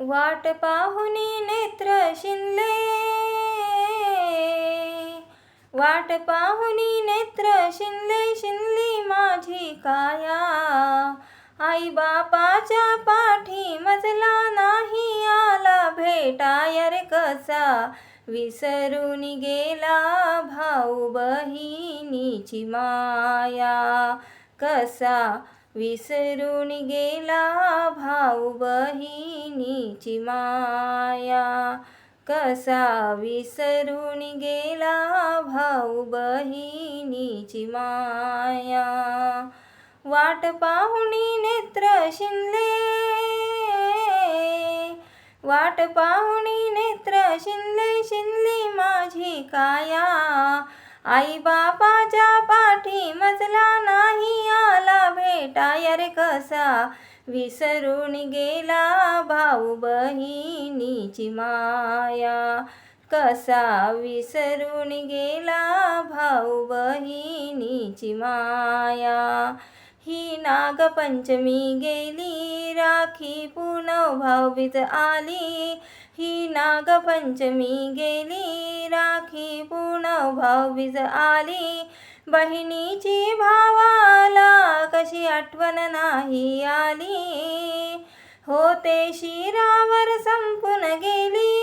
वाट पाहुनी नेत्र शिनले. वाट पाहुनी नेत्र शिनले शिनली माझी काया. आई बापाच्या पाठी मजला नाही आला भेटायर कसा. विसरून गेला भाऊ बहिणीची माया. कसा विसरून गेला भाऊ बहिणीची माया. कसा विसरून गेला भाऊ बहिणीची माया. वाट पाहुणी नेत्र शिनले वाट पाहुणी नेत्र शिनले शिनली माझी काया. आई बापाच्या पाठी मजला नाही टायर कसा विसरून गेला भाऊ बहिणीची माया कसा विसरून गेला भाऊ बहिणीची माया ही नागपंचमी गेली राखी पुनव भाऊबीज आली ही नागपंचमी गेली राखी पुनव भाऊबीज आली बहिणीची भावाला कशी आठवण नाही आली? होते शिरावर संपून गेली.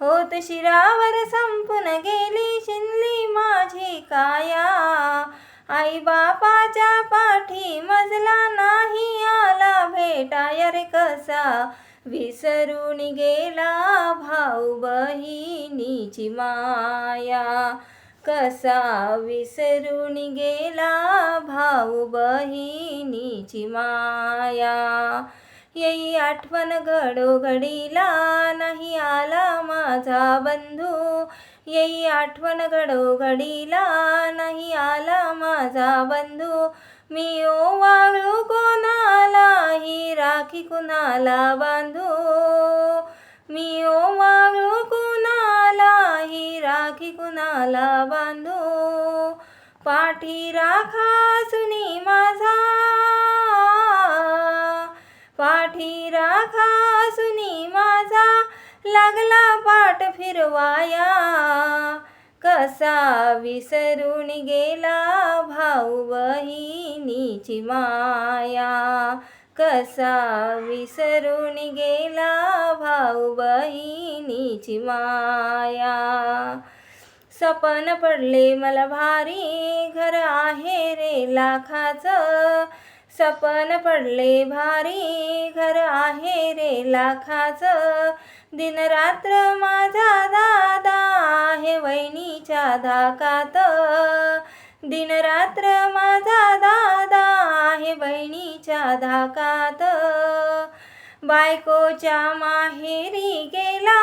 होत शिरावर संपून गेली शिनली माझी काया. आई बापाच्या पाठी मजला नाही आला भेटायर कसा? विसरून गेला भाऊ बहिणीची माया. कसा विसरून गेला भाऊ बहिणीची माया? येई आठवण घडोघडीला नाही आला माझा बंधू. येई आठवण घडोघडीला नाही आला माझा बंधू. मी ओ वाळू कोणाला ही राखी कुणाला बांधू? कुणाला बांधू. पाठी राखा सुनी माझा. पाठी राखा सुनी माझा. लागला पाठ फिरवाया. कसा विसरून गेला भाऊ बहिणीची माया. कसा विसरून गेला भाऊ बहिणीची माया. सपन पडले मला भारी घर आहे रे लाखाचं. सपन पडले भारी घर आहे रे लाखाचं. दिनरात्र माझा दादा आहे वहिनीच्या धाकात. दिनरात्र माझा दादा आहे बहिणीच्या धाकात. बायकोच्या माहेरी गेला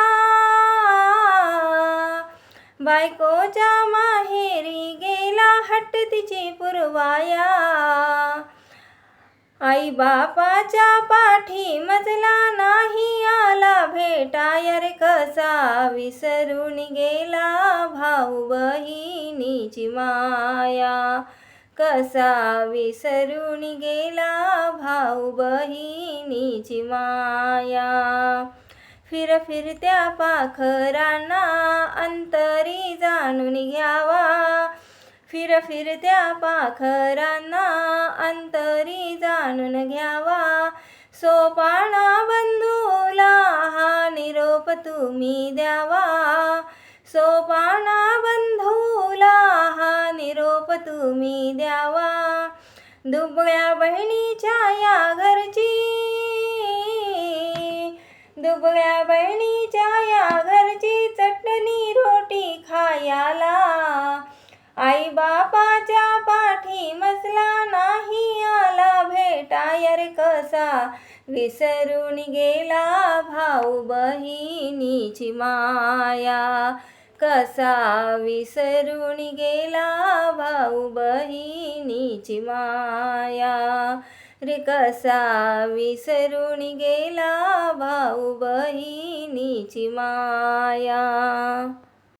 बायकोच्या माहेरी गेला हट्ट तिची पुरवाया. आई बापाच्या पाठी मजला नाही आला भेटायर कसा विसरून गेला भाऊ बहिणीची माया. कसा विसरून गेला भाऊ बहिणीची माया. फिर फिरत्या पाखरांना अंतरी जाणून घ्यावा. फिर फिरत्या पाखरांना अंतरी जाणून घ्यावा. सोपाना बंधूला हा निरोप तुम्ही द्यावा. सोपाना बंधूला हा निरोप तुम्ही द्यावा. दुबळ्या बहिणीच्या या घरची दुबळ्या बहिणीच्या या घरची चटणी रोटी खायाला. आई बापाच्या पाठी मजला नाही आला भेटायर कसा विसरून गेला भाऊ बहिणीची माया. कसा विसरून गेला भाऊ बहिणीची माया. रे कसा विसरून गेला भाऊ बहिणीची माया.